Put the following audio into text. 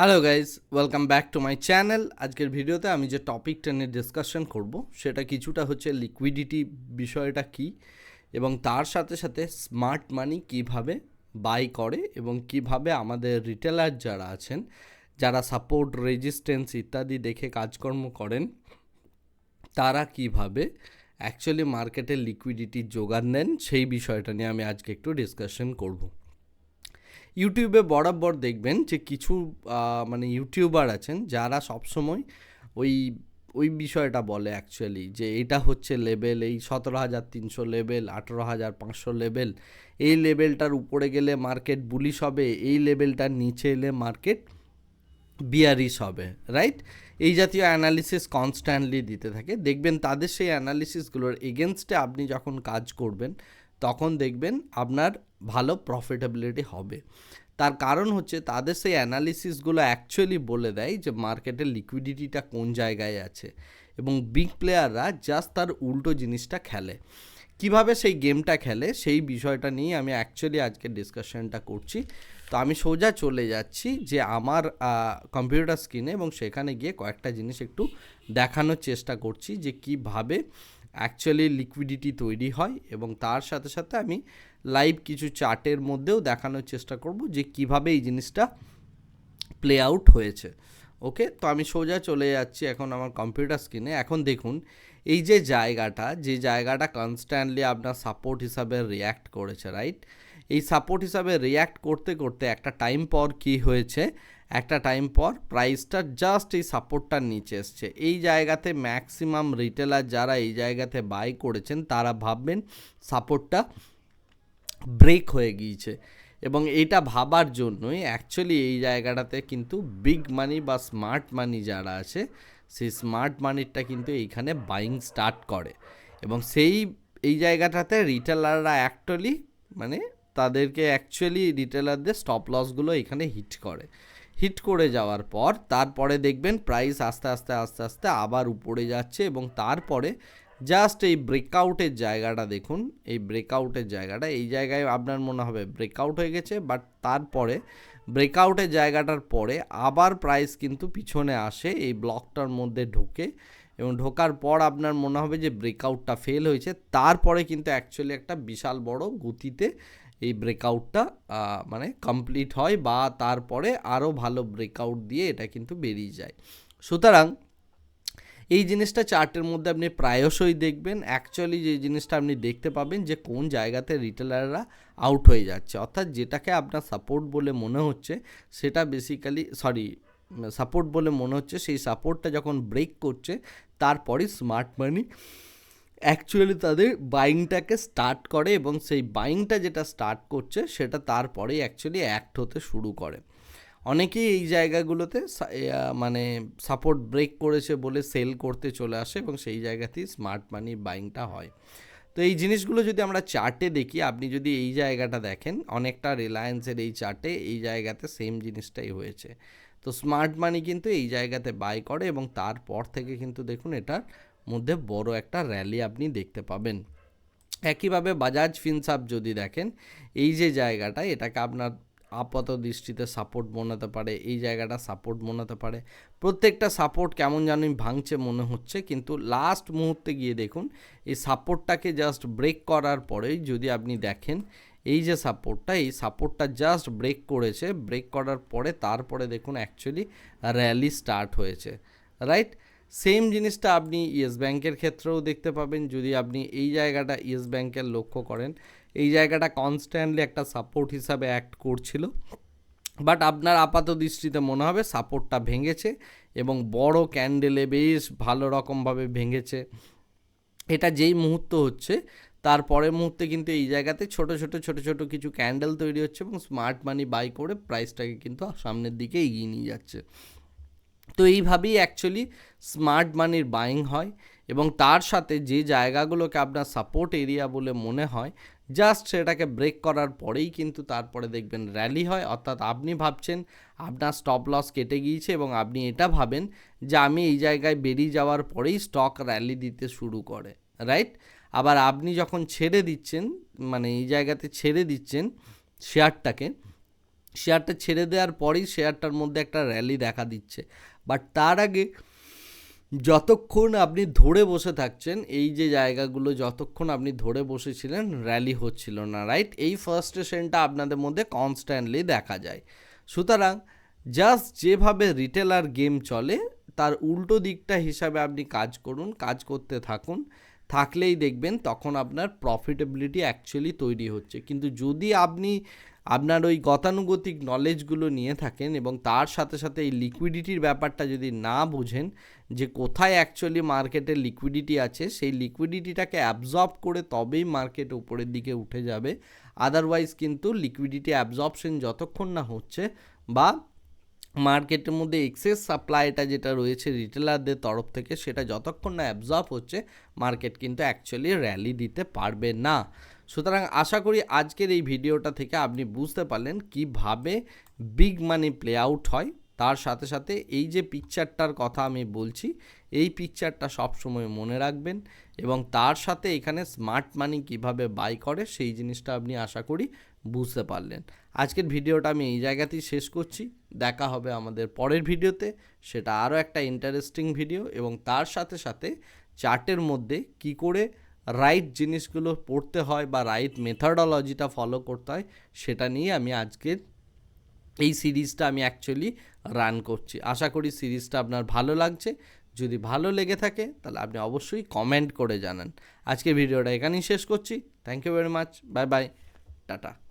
Hello guys welcome back to my channel আজকের ভিডিওতে আমি যে টপিকটা নিয়ে ডিসকাশন করব, সেটা কিছুটা হচ্ছে লিকুইডিটি বিষয়টা কি এবং তার সাথে সাথে স্মার্ট মানি কীভাবে বাই করে এবং কীভাবে আমাদের রিটেলার যারা আছেন, যারা সাপোর্ট রেজিস্ট্যান্স ইত্যাদি দেখে কাজকর্ম করেন, তারা কীভাবে অ্যাকচুয়ালি মার্কেটে লিকুইডিটির যোগান দেন, সেই বিষয়টা নিয়ে আমি আজকে একটু ডিসকাশন করব। ইউটিউবে বরাবর দেখবেন যে কিছু মানে ইউটিউবার আছেন যারা সবসময় ওই ওই বিষয়টা বলে অ্যাকচুয়ালি যে এটা হচ্ছে লেভেল এই সতেরো হাজার তিনশো লেভেল আঠেরো হাজার পাঁচশো লেভেল এই লেভেলটার উপরে গেলে মার্কেট বুলিশ হবে, এই লেভেলটার নিচে এলে মার্কেট বিয়ারিশ হবে রাইট এই জাতীয় অ্যানালিসিস কনস্ট্যান্টলি দিতে থাকে। দেখবেন তাদের সেই অ্যানালিসিসগুলোর এগেনস্টে আপনি যখন কাজ করবেন, তখন দেখবেন আপনার ভালো প্রফিটেবিলিটি হবে। তার কারণ হচ্ছে তাদের সেই অ্যানালিসিসগুলো অ্যাকচুয়ালি বলে দেয় যে মার্কেটের লিকুইডিটিটা কোন জায়গায় আছে এবং বিগ প্লেয়াররা জাস্ট তার উল্টো জিনিসটা খেলে। কীভাবে সেই গেমটা খেলে সেই বিষয়টা নিয়ে আমি অ্যাকচুয়ালি আজকে ডিসকাশনটা করছি। তো আমি সোজা চলে যাচ্ছি যে আমার কম্পিউটার স্ক্রিনে এবং সেখানে গিয়ে কয়েকটা জিনিস একটু দেখানোর চেষ্টা করছি যে কীভাবে অ্যাকচুয়ালি লিকুইডিটি তৈরি হয় এবং তার সাথে সাথে আমি লাইভ কিছু চার্টের মধ্যেও দেখানোর চেষ্টা করব যে কীভাবে এই জিনিসটা প্লে আউট হয়েছে। ওকে তো আমি সোজা চলে যাচ্ছি এখন আমার কম্পিউটার স্ক্রিনে এখন দেখুন, এই যে জায়গাটা যে জায়গাটা কনস্ট্যান্টলি আপনার সাপোর্ট হিসাবে রিয়্যাক্ট করেছে রাইট এই সাপোর্ট হিসাবে রিয়্যাক্ট করতে করতে একটা টাইম পর কি হয়েছে? একটা টাইম পর প্রাইসটা জাস্ট এই সাপোর্টটার নিচে এসছে। এই জায়গাতে ম্যাক্সিমাম রিটেলার যারা এই জায়গাতে বাই করেছেন, তারা ভাববেন সাপোর্টটা ব্রেক হয়ে গিয়েছে। এবং এটা ভাবার জন্যই অ্যাকচুয়ালি এই জায়গাটাতে কিন্তু বিগ মানি বা স্মার্ট মানি যারা আছে, সেই স্মার্ট মানিটা কিন্তু এইখানে বাইং স্টার্ট করে। এবং সেই, এই জায়গাটাতে রিটেলাররা অ্যাকচুয়ালি মানে তাদেরকে অ্যাকচুয়ালি রিটেলারদের স্টপ লসগুলো এখানে হিট করে। হিট করে যাওয়ার পর তারপরে দেখবেন প্রাইস আস্তে আস্তে আস্তে আস্তে আবার উপরে যাচ্ছে এবং তারপরে জাস্ট এই ব্রেকআউটের জায়গাটা দেখুন। এই ব্রেকআউটের জায়গাটা, এই জায়গায় আপনার মনে হবে ব্রেকআউট হয়ে গেছে বাট তারপরে ব্রেকআউটের জায়গাটার পরে আবার প্রাইস কিন্তু পিছনে আসে, এই ব্লকটার মধ্যে ঢোকে এবং ঢোকার পর আপনার মনে হবে যে ব্রেকআউটটা ফেল হয়েছে। তারপরে কিন্তু অ্যাকচুয়ালি একটা বিশাল বড় গতিতে এই ব্রেকআউটটা মানে কমপ্লিট হয় বা তারপরে আরও ভালো ব্রেকআউট দিয়ে এটা কিন্তু বেরিয়ে যায়। সুতরাং এই জিনিসটা চার্টের মধ্যে আপনি প্রায়শই দেখবেন। অ্যাকচুয়ালি যে জিনিসটা আপনি দেখতে পাবেন যে কোন জায়গাতে রিটেলাররা আউট হয়ে যাচ্ছে। অর্থাৎ যেটাকে আপনার সাপোর্ট বলে মনে হচ্ছে, সেটা বেসিক্যালি সরি সাপোর্ট বলে মনে হচ্ছে, সেই সাপোর্টটা যখন ব্রেক করছে তারপরে স্মার্ট মানি অ্যাকচুয়ালি তাদের বাইংটাকে স্টার্ট করে এবং সেই বাইংটা যেটা স্টার্ট করছে, সেটা তারপরেই অ্যাকচুয়ালি অ্যাক্ট হতে শুরু করে। অনেকেই এই জায়গাগুলোতে মানে সাপোর্ট ব্রেক করেছে বলে সেল করতে চলে আসে এবং সেই জায়গাতেই স্মার্ট মানি বাইংটা হয়। তো এই জিনিসগুলো যদি আমরা চার্টে দেখি, আপনি যদি এই জায়গাটা দেখেন, অনেকটা রিলায়েন্সের এই চার্টে এই জায়গাতে সেম জিনিসটাই হয়েছে। তো স্মার্ট মানি কিন্তু এই জায়গাতে বাই করে এবং তারপর থেকে কিন্তু দেখুন এটার মধ্যে বড় একটা র্যালি আপনি দেখতে পাবেন। একইভাবে বাজাজ ফিনসাপ যদি দেখেন, এই যে জায়গাটা, এটাকে আপনার আপাত দৃষ্টিতে সাপোর্ট মনে পারে, এই জায়গাটা সাপোর্ট মনে পারে। প্রত্যেকটা সাপোর্ট কেমন জানি ভাঙছে মনে হচ্ছে, কিন্তু লাস্ট মুহূর্তে গিয়ে দেখুন, এই সাপোর্টটাকে জাস্ট ব্রেক করার পরেই যদি আপনি দেখেন, এই যে সাপোর্টটা এই সাপোর্টটা জাস্ট ব্রেক করেছে ব্রেক করার পরে তারপরে দেখুন অ্যাকচুয়ালি র্যালি স্টার্ট হয়েছে রাইট সেম জিনিসটা আপনি ইয়েস ব্যাংকের ক্ষেত্রেও দেখতে পাবেন, যদি আপনি এই জায়গাটা ইয়েস ব্যাংকের লক্ষ্য করেন এই জায়গাটা কনস্ট্যান্টলি একটা সাপোর্ট হিসাবে অ্যাক্ট করছিল। বাট আপনার আপাত দৃষ্টিতে মনে হবে সাপোর্টটা ভেঙেছে এবং বড় ক্যান্ডেলে বেশ ভালো রকমভাবে ভেঙেছে। এটা যেই মুহূর্ত হচ্ছে, তার পরের মুহূর্তে কিন্তু এই জায়গাতে ছোট ছোট ছোট ছোট কিছু ক্যান্ডেল তৈরি হচ্ছে এবং স্মার্ট মানি বাই করে প্রাইসটাকে কিন্তু সামনের দিকে এগিয়ে নিয়ে যাচ্ছে। তো এইভাবেই অ্যাকচুয়ালি স্মার্ট মানির বাইং হয় এবং তার সাথে যে জায়গাগুলোকে আপনার সাপোর্ট এরিয়া বলে মনে হয় জাস্ট সেটাকে ব্রেক করার পরেই কিন্তু তারপরে দেখবেন র্যালি হয়। অর্থাৎ আপনি ভাবছেন, আপনার স্টপ লস কেটে গিয়েছে এবং আপনি এটা ভাবেন যে আমি এই জায়গায় বেরিয়ে যাওয়ার পরেই স্টক র্যালি দিতে শুরু করে রাইট আবার আপনি যখন ছেড়ে দিচ্ছেন মানে এই জায়গাতে ছেড়ে দিচ্ছেন শেয়ারটাকে শেয়ারটা ছেড়ে দেওয়ার পরেই শেয়ারটার মধ্যে একটা র্যালি দেখা দিচ্ছে। বাট তার আগে যতক্ষণ আপনি ধরে বসে থাকছেন, এই যে জায়গাগুলো যতক্ষণ আপনি ধরে বসেছিলেন র্যালি হচ্ছিল না রাইট এই ফার্স্টেশনটা আপনাদের মধ্যে কনস্ট্যান্টলি দেখা যায়। সুতরাং জাস্ট যেভাবে রিটেলার গেম চলে, তার উল্টো দিকটা হিসাবে আপনি কাজ করুন, কাজ করতে থাকুন। থাকলেই দেখবেন তখন আপনার প্রফিটেবিলিটি অ্যাকচুয়ালি তৈরি হচ্ছে। কিন্তু যদি আপনি আপনার ওই গতানুগতিক নলেজগুলো নিয়ে থাকেন এবং তার সাথে সাথে এই লিকুইডিটির ব্যাপারটা যদি না বুঝেন, যে কোথায় অ্যাকচুয়ালি মার্কেটের লিকুইডিটি আছে, সেই লিকুইডিটিটাকে অ্যাবজর্ব করে তবেই মার্কেট উপরের দিকে উঠে যাবে। আদারওয়াইজ কিন্তু লিকুইডিটি অ্যাবজর্পশন যতক্ষণ না হচ্ছে বা মার্কেটের মধ্যে এক্সেস সাপ্লাইটা যেটা রয়েছে রিটেলারদের তরফ থেকে, সেটা যতক্ষণ না অ্যাবজর্ব হচ্ছে মার্কেট কিন্তু অ্যাকচুয়ালি র্যালি দিতে পারবে না। সুতরাং আশা করি আজকের এই ভিডিওটা থেকে আপনি বুঝতে পারলেন কীভাবে বিগ মানি প্লে আউট হয়। তার সাথে সাথে এই যে পিকচারটার কথা আমি বলছি, এই পিকচারটা সবসময় মনে রাখবেন এবং তার সাথে এখানে স্মার্ট মানি কীভাবে বাই করে সেই জিনিসটা আপনি আশা করি বুঝতে পারলেন। আজকের ভিডিওটা আমি এই জায়গাতেই শেষ করছি। দেখা হবে আমাদের পরের ভিডিওতে। সেটা আরও একটা ইন্টারেস্টিং ভিডিও এবং তার সাথে সাথে চার্টের মধ্যে কি করে রাইট জিনিসগুলো পড়তে হয় বা রাইট মেথডোলজিটা ফলো করতে হয়, সেটা নিয়ে আমি আজকের এই সিরিজটা আমি অ্যাকচুয়ালি রান করছি। আশা করি সিরিজটা আপনার ভালো লাগছে। যদি ভালো লেগে থাকে, তাহলে আপনি অবশ্যই কমেন্ট করে জানান। আজকে ভিডিওটা এখানেই শেষ করছি। Thank you very much bye bye tata